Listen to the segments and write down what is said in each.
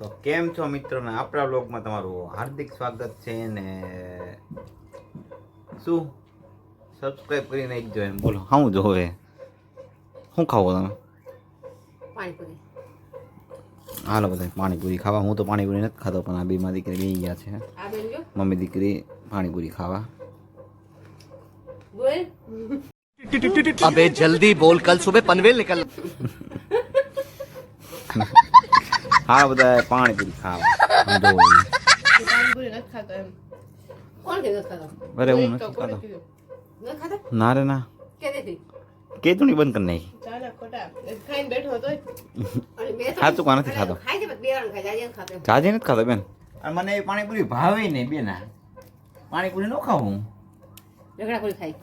તો કેમ છો મિત્રોને આપણા બ્લોગમાં તમારું હાર્દિક સ્વાગત છે ને શું? સબસ્ક્રાઇબ એક જો એમ બોલો. હું જો હવે? શું ખાવો તમે? હાલો બધા પાણીપુરી ખાવા. હું તો પાણીપુરી નથી ખાતો પણ આ બીમા દીકરી લઈ ગયા છે. મમ્મી દીકરી પાણીપુરી ખાવા. અબે જલ્દી બોલ કલ સુબહ પનવેલ નિકલ આ બધા પાણીપુરી ખાવા. અરે હું નથી ખાતો. ના રે ના. કેતું બંધ કરી નાખી. ખાતું નથી ખાતો? નથી ખાતો બેન. મને એ પાણીપુરી ભાવે નહીં બેન પાણીપુરી નો ખાવું હું. ખાઈ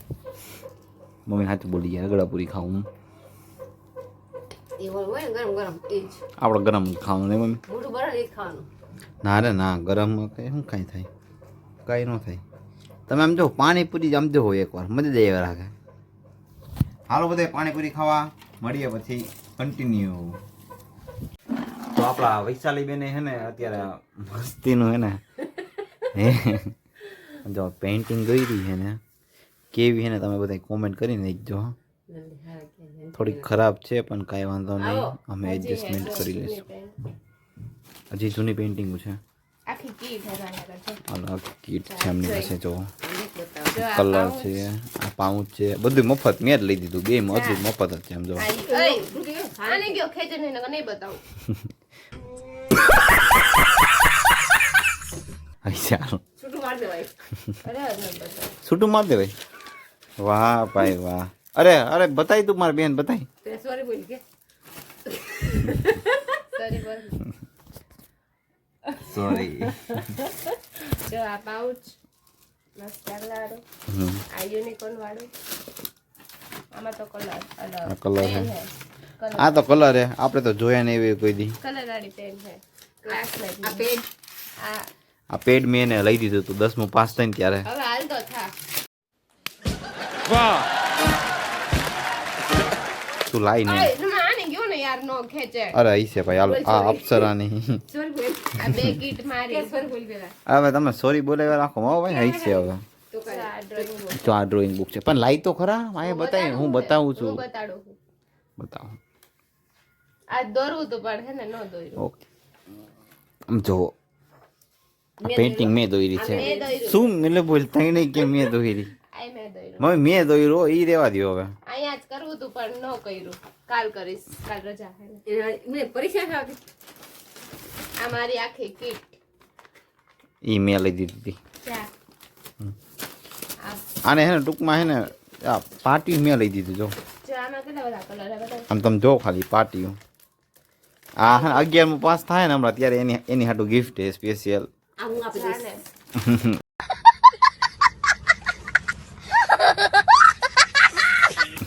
મમ્મી હાથું બોલી ગયા રગડાપુરી ખાવું હું. આપણે ગરમ ખાવાનું નહીં મમ્મી? ના રે ના ગરમમાં કંઈ શું કાંઈ થાય? કાંઈ ન થાય. તમે આમ જો પાણીપુરી આમ જો એકવાર મજા જઈ રાખે. હાલો બધે પાણીપુરી ખાવા મળીએ પછી કન્ટિન્યુ તો આપણા વૈશાલી બેને હે ને અત્યારે મસ્તીનું હે ને જો પેઇન્ટિંગ રહી છે ને કેવી છે ને તમે બધા કોમેન્ટ કરીને નાખજો હો. થોડીક ખરાબ છે પણ કાંઈ વાંધો નહીં. અમે એડજસ્ટમેન્ટ કરી લઈશું. હજી જૂની પેઇન્ટિંગ છે. આખી કીટ છે. હાલો કીટ છે એમની પાસે જો કલર છે આ પાઉચ છે. બધું મફત મેં જ લઈ દીધું. બે બધું મફત જ છે એમ જો. છૂટું માર દેવાય. વાહ ભાઈ વાહ. અરે અરે બતાવી તું મારી બેન બતાવી સોરી બોલી કે. સોરી બોલ. સોરી જો આ પાઉચ મસ્ત લાડો આ યુનિકોર્ન વાળો. આમાં તો કલર અલગ. આ colour હે. હે. કલર આ તો કલર હે. આપણે તો જોયા નહીં એવી કોઈ દી. કલર વાળી પેન છે ક્લાસમેટ આ પેજ આ. આ પેડ મેં એને લઈ દીધું હતું દસમું પાસ થઈને ત્યારે. હવે હાલ તો થા. તું લાઈ નહીં તમે આને ગયો ને યાર નો ખેંચે. અરે છે ભાઈ હાલો આ અપ્સરાની. સોરી બોલ. આ બે કીટ મારી. કે સોરી બોલ પેલા. હવે તમે સોરી બોલાવ્યા રાખો હો ભાઈ છે હવે. તો આ ડ્રોઈંગ બુક છે. પણ લાઈ તો ખરા અહીંયા બતાવી હું બતાવું છું. બતાવો. આ દોરવું તો પણ હે ને ન દોર્યું. ઓકે. આમ જો પેઇન્ટિંગ મેં દોરી છે. શું એટલે બોલ તઈ નહીં કે મેં દોરી. મમ્મી મેં દોર્યો ઈ રેવા દ્યો હવે. અહીંયા જ કરવું તું પણ ન કર્યું. કાલ કરીશ કાલ રજા હે. ને એના- મેં પરીક્ષા ખાવા. આ મારી આખી કીટ. ઈ મેં લઈ દીધી હતી. અને આને હે ને ટૂંકમાં હે ને આ પાટી મેં લઈ દીધું જો. જો આમાં કેટલા બધા કલર હે બધા આમ તમે જો ખાલી પાટીઓ. આ હે ને અગિયારમું પાસ થાય ને હમણાં ત્યારે એની એની હાટું ગિફ્ટ છે સ્પેશિયલ આ હું આપી દઈશ ચાલે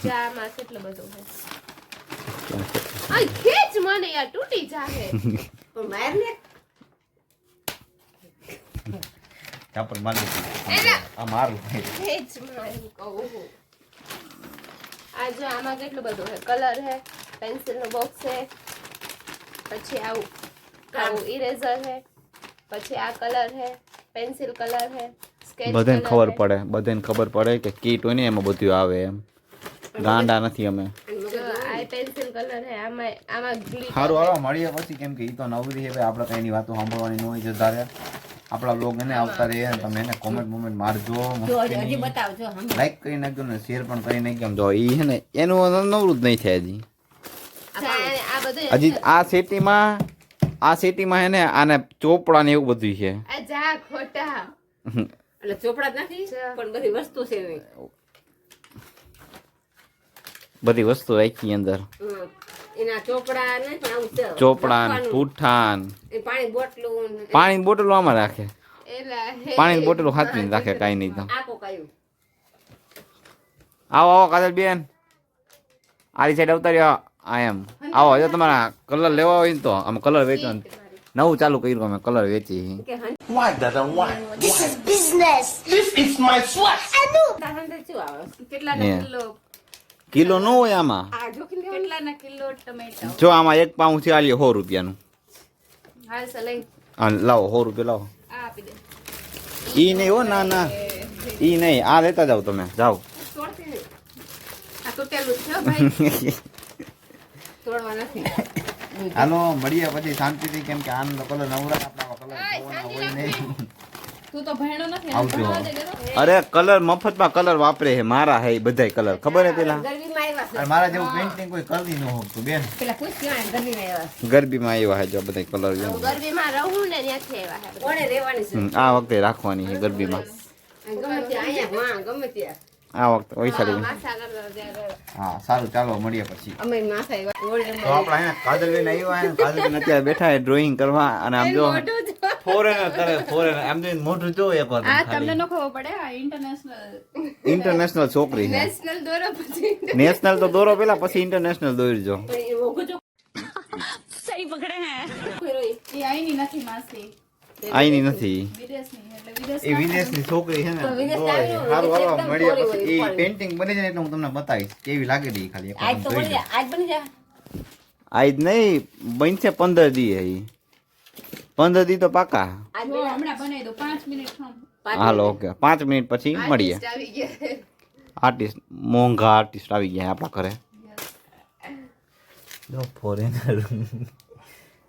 ચામાં કેટલું બધું છે? આ ખેંચ મને યાર તૂટી જાહે. પણ માર ને ચાપલ મારી એના આ મારું ખેંચ મારી કહું હું. આ જો આમાં કેટલું બધું છે? કલર છે પેન્સિલ નો બોક્સ છે પછી આવું આવું ઇરેઝર છે પછી આ કલર છે પેન્સિલ કલર છે સ્કેચ બધાને ખબર પડે બધાને ખબર પડે કે કીટ હોય ને એમાં બધું આવે એમ. ગાંડા નથી અમે. જો આ પેન્સિલ કલર છે આમાં આમાં ગ્લિટર સારું હાલો મળીએ પછી. કેમ કે એ તો નવરી છે ભાઈ આપણે કઈ એની વાતો સાંભળવાની ન હોય જતા રહે આપણા બ્લોગ એને આવતા રહે તમે એને કોમેન્ટ મોમેન્ટ મારજો લાઈક કરી નાખજો ને શેર પણ કરી નાખજો. જો એ છે ને એનું નવરું જ નહીં થાય હજી. હજી આ સિટીમાં આ સિટીમાં એને ને આને ચોપડા ને એવું બધું છે. આ જા ખોટા. એટલે ચોપડા નથી પણ બધી વસ્તુ છે. બધી વસ્તુ રાખી અંદર. એના ચોપડા ને ચોપડા આવું છે. ચોપડાન પૂઠાન. પાણી બોટલું ને પાણીની બોટલો આમાં રાખે. પાણી પાણીની બોટલો હાથવીને રાખે કાંઈ નહીં તો. આવો આવો કાજલ બેન. આરી સાઈડ અવતારી આ એમ. આવો જો તમારા કલર લેવા હોય ને તો આમ કલર વેચવાનું નવું ચાલુ કર્યું અમે કલર વેચી. વાય હન? Why, Dada, why? This is business. This is કેટલા sweat. કિલો ન હોય આમાં. આ જોખીને લેવાનું કેટલાના કિલો ટમેટા જો આમાં એક પાઉં છે આલી સો રૂપિયાનું. હા લાવો સો રૂપિયા લાવો. ઈ નહીં હો ના ના. ઈ નહીં. આ લેતા જાઓ તમે. જાઓ. હાલો મળીએ પછી. શાંતિથી કેમ કે આનંદ કલર નવરા આપણા કલર હોય નહીં. અરે કલર મફતમાં કલર વાપરે છે મારા હે બધાય કલર. ખબર હે પેલા? મારા જેવું પેઇન્ટિંગ કોઈ કરતી ન હોતું બેન. ગરબીમાં આવ્યા છે. હે જો બધા કલર હું ગરબીમાં રહું ને ત્યાંથી આવ્યા હે. બધા. કોણે રહેવાની છે? આ વખતે રાખવાની છે ગરબીમાં. ગમે ત્યાં અહીંયા માં ગમે ત્યાં. આ વખતે વૈશાલી માથા હા સારું ચાલો મળીએ પછી. અમે તો આપણે અહીંયા લઈને આવ્યા કાજલ અત્યારે બેઠા હે ડ્રોઈંગ કરવા અને આમ જો ફોરેનર કરે ફોરેનર આમ જો મોઢું જો એક વાર આ તમને ન ખબર પડે આ ઇન્ટરનેશનલ ઇન્ટરનેશનલ છોકરી છે. નેશનલ દોરો પછી નેશનલ તો દોરો પેલા પછી ઇન્ટરનેશનલ દોરજો. એ મોઘું જો. એ આઈની નથી માસી. આઈની નથી. વિદેશની એટલે વિદેશ એ વિદેશની છોકરી છે ને સારું. હાલો મળીએ પછી. એ પેન્ટિંગ બની જાય ને એટલે હું તમને બતાવીશ કેવી લાગે છે ઈ ખાલી આજ તો બની જાય આજ બની જાય. આજ નહીં બનશે પંદર દી એ ઈ. પંદર દી તો પાકા. આજ હમણાં બનાવી દો. પાંચ મિનિટ થમ હાલો ઓકે. પાંચ મિનિટ પછી મળીએ. Artist આવી ગયા. આર્ટિસ્ટ મોંઘા આર્ટિસ્ટ આવી ગયા આપણા ઘરે. ફોરેનર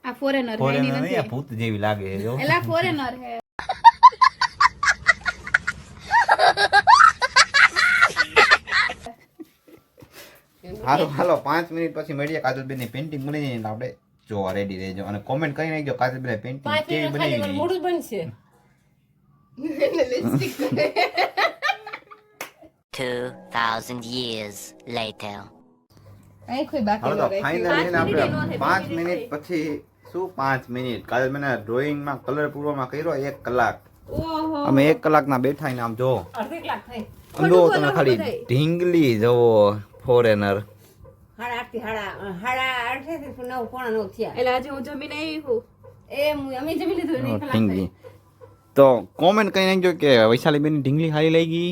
આ ફોરેનર ફોરેનર એની નહીં આ ભૂત જેવી લાગે છે જો એલા ફોરેનર હે હાલો હાલો પાંચ મિનિટ પછી મળીએ. કાજલબેનની પેન્ટિંગ બની જાય એટલે આપણે જોવા રેડી રહેજો. અને કોમેન્ટ કરી નાખજો કાજલબેન પેઇન્ટિંગ પેન્ટિંગ કેવી બની મોડું બનશે. Lipstick 2,000 years later. બાકી ને આપણે પાંચ મિનિટ પછી શું પાંચ મિનિટ? કાજલબેન ડ્રોઈંગમાં કલર પૂરવામાં કર્યો એક કલાક. અમે એક કલાકના બેઠા આમ જો. અડધી કલાક થઈ તમે ખાલી ઢીંગલી જવો ફોરેનર સાડા આઠથી સાડા સાડા આઠે થી નવ પોણા નવ થયા. એટલે આજે હું જમીને આવી હું? એ હું અમે જમી લીધું ને એક કલાક ઢીંગલી. તો કોમેન્ટ કરી નાખજો કે વૈશાલી બેન ઢીંગલી હારી લઈ ગઈ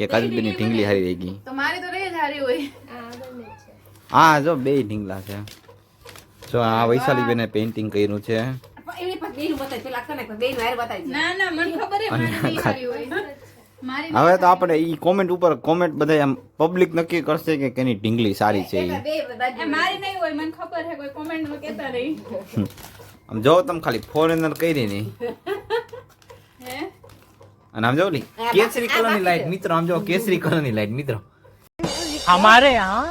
કે કાજલ બેન ઢીંગલી હારી લઈ ગઈ તો મારી તો રહી જ હારી હોય. આ બંને છે. હા જો બે ઢીંગલા છે. જો આ વૈશાલી બેને પેઇન્ટિંગ કર્યું છે. હવે તો આપણે ઈ કોમેન્ટ ઉપર કોમેન્ટ બધા એમ પબ્લિક નક્કી કરશે કે કેની ઢીંગલી સારી છે આમ જો તમે ખાલી ફોરેનર કરી ની. અને આમ જો કેસરી કલરની લાઈટ મિત્રો આમ જો કેસરી કલરની લાઈટ મિત્રો. હમારે યહાં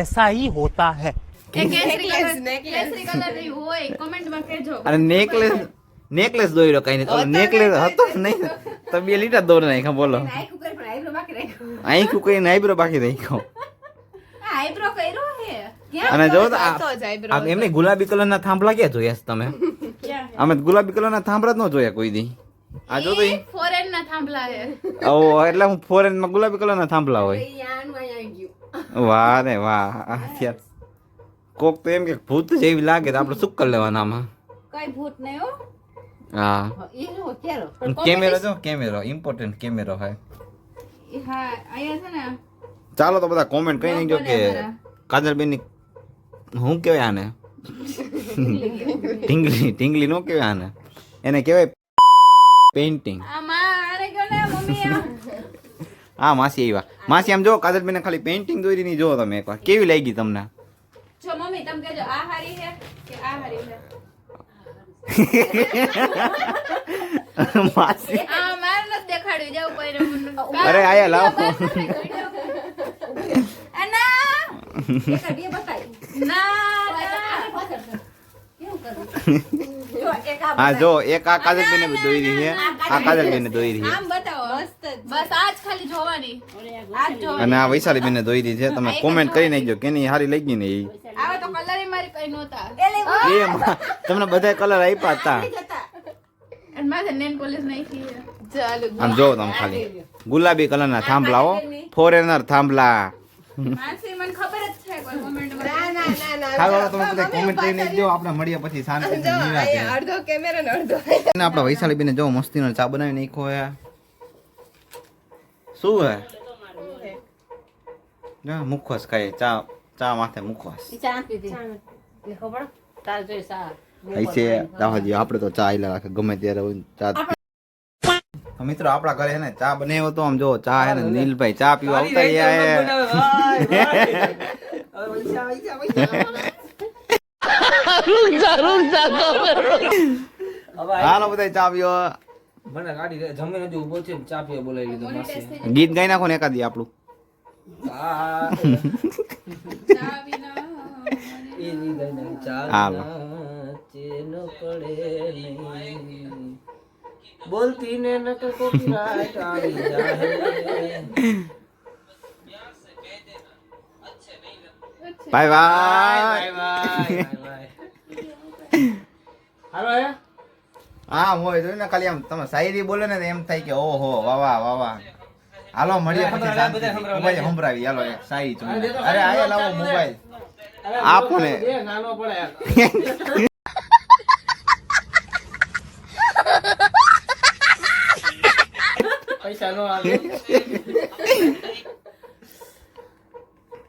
એસા હી હોતા હૈ એ કેસરી કલર necklace. કેસરી કલરની હોય કોમેન્ટમાં કહેજો. અને નેકલેસ નેકલેસ દોર્યો કઈ નહીં. નેકલેસ હતો જ નહીં. તો બે લીટા દોર નાખ્યા બોલો. રાખ્યું. કઈ આઈબ્રો બાકી રાખ્યો. અને જો આ તો જ eyebrow આ એમને ગુલાબી કલરના થાંભલા ક્યાં જોયા તમે? અમે ગુલાબી ગુલાબી કલરના થાંભલા જ ન જોયા કોઈ દી. આ જો તો ફોરેન ના થાંભલા ઓ એટલે હું ફોરેનમાં ગુલાબી કલરના થાંભલા હોય. વાહ રે વાહ કોક તો એમ કે ભૂત જેવી લાગે તો આપણે શું કરી લેવાના આમાં? કઈ ભૂત નહીં હો. હા. એ શું ક્યારો કેમેરો જો કેમેરો ઇમ્પોર્ટન્ટ કેમેરો હોય. હા અહીંયા છે ને. ચાલો તો બધા કોમેન્ટ કરી નાખજો કે. કાજલબેનની હું કહેવાય આને? ઢીંગલી. ઢીંગલી નો કહેવાય આને? એને કહેવાય પેઇન્ટિંગ હા માસી આવ્યા. માસી આમ જો કાજલબેન ખાલી પેઇન્ટિંગ દોરી ની જો તમે એકવાર. કેવી લાગી તમને? તમે કહેજો આ હારી હે કે આ હારી હે? માસી. આ માર ન દેખાડ્યું જાવ કોઈને અરે આયા લાવો. આ ના એક બે બતાવી ના ના. કેવું જો એક આ કાજલ બેને દોઈ દોરી છે આ કાજલબેન દોઈ રહી છે આમ બતાવો બસ આજ ખાલી જોવાની. અને આ વૈશાલી બેને દોઈ દીધી છે તમે કોમેન્ટ કરી નાખજો કેની હારી લાગી ને એ મારી પાસે નહોતા. એ તમને બધા કલર આપ્યા હતા અને માથે નેન પોલીસ નાખી આમ જો તમે ખાલી. ગુલાબી કલર ના થાંભલા હો. ફોરેનર થાંભલા. આપડા વૈશાલી ખબર જ છે કોઈ કોમેન્ટમાં ના ના ના ના. હાલો તમે બધા કોમેન્ટ આપણે મળીએ પછી શાંતિથી જો મસ્તી ને અડધો. અને આપણા વૈશાલી બેન જો મસ્તીનો ચા બનાવી નાખો હે. શું હે? ના મુખવાસ ખાય ચા. ચા માથે મુખવાસ ઈ ચા આપી ખબર? તારે જોઈ સા ऐसे દાવાજી આપણે તો ચા આયલા રાખે. ગમે ત્યારે હોય ચા. મિત્રો આપણા ઘરે છે ને ચા બનાવ્યો તો આમ જો ચા હે ને નીલભાઈ ચા પીવા ઉતારી હાલો બધા ચા પીઓ મને ગાડી જમીન જમીને હજુ ઊભો છે ચા પીવા બોલાવી લીધો ગીત ગાઈ નાખો ને એકાદી આપણું. બોલતી ને નક કોપીરાઈટ આવી જાહે બાય બાય બાય બાય હાલો હે હા હોય જોઈને ખાલી આમ તમે શાયરી બોલે ને તો એમ થાય કે ઓહો વાહ વાહ વાહ વાહ હાલો મળીએ પછી શાંતિ મોબાઈલ સંભળાવી હાલો એક અરે તમને. અરે ખાલી લાવો મોબાઈલ. અરે આપો ને. દે, નાનો પડે પૈસા નો આવે.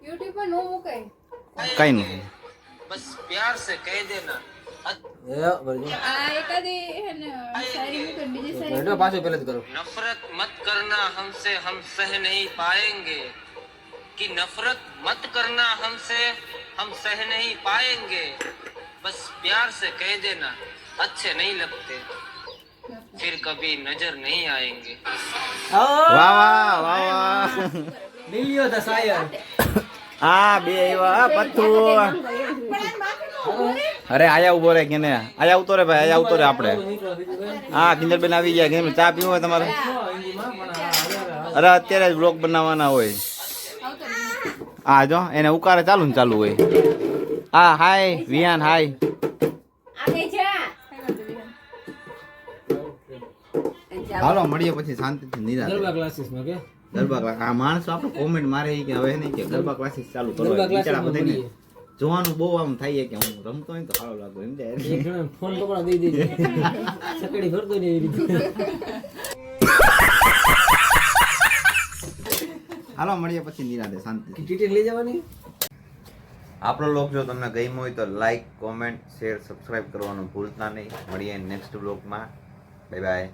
યુટ્યુબ પર નો મુકાય. કઈ નહીં બસ પ્યાર સે કહી હે नफरत मत करना हमसे हम सह नहीं पाएँगे। कि नफरत मत करना हमसे हम सह नहीं पाएँगे। बस प्यार से कह देना अच्छे नहीं लगते। फिर कभी नज़र नहीं आएँगे। मिलियो दसाया आ बेवा पत्थू। અરે આયા ઊભો રે કેને? આયા આવતો રે ભાઈ આયા આવતો રે આપણે. હા કિંજલબેન આવી ગયા. કેમ ચા પીવો હોય તમારે? અરે અત્યારે જ બ્લોગ બનાવવાના હોય. હા જો એને ઉકારે ચાલુ ને ચાલુ હોય. હા હાય વિયાન હાય હાલો મળીએ પછી શાંતિથી નિરાશ ગરબા ક્લાસ આ માણસો આપણે કોમેન્ટ મારે કે હવે નહીં કે ગરબા ક્લાસીસ ચાલુ કરો બધાને. જોવાનું બહુ આમ થાય કે હું રમતો હોય તો સારો લાગુ એમ જાય ફોન પકડા દઈ દેજે. સકડી ભરતો ને એવી રીતે. હાલો મળીએ પછી નિરાતે શાંતિ. ટીટી લઈ જવાની? આપણો લોક જો તમને ગમ્યો હોય તો લાઈક કોમેન્ટ શેર સબસ્ક્રાઇબ કરવાનું ભૂલતા નહીં. મળીએ નેક્સ્ટ બ્લોગમાં બાય બાય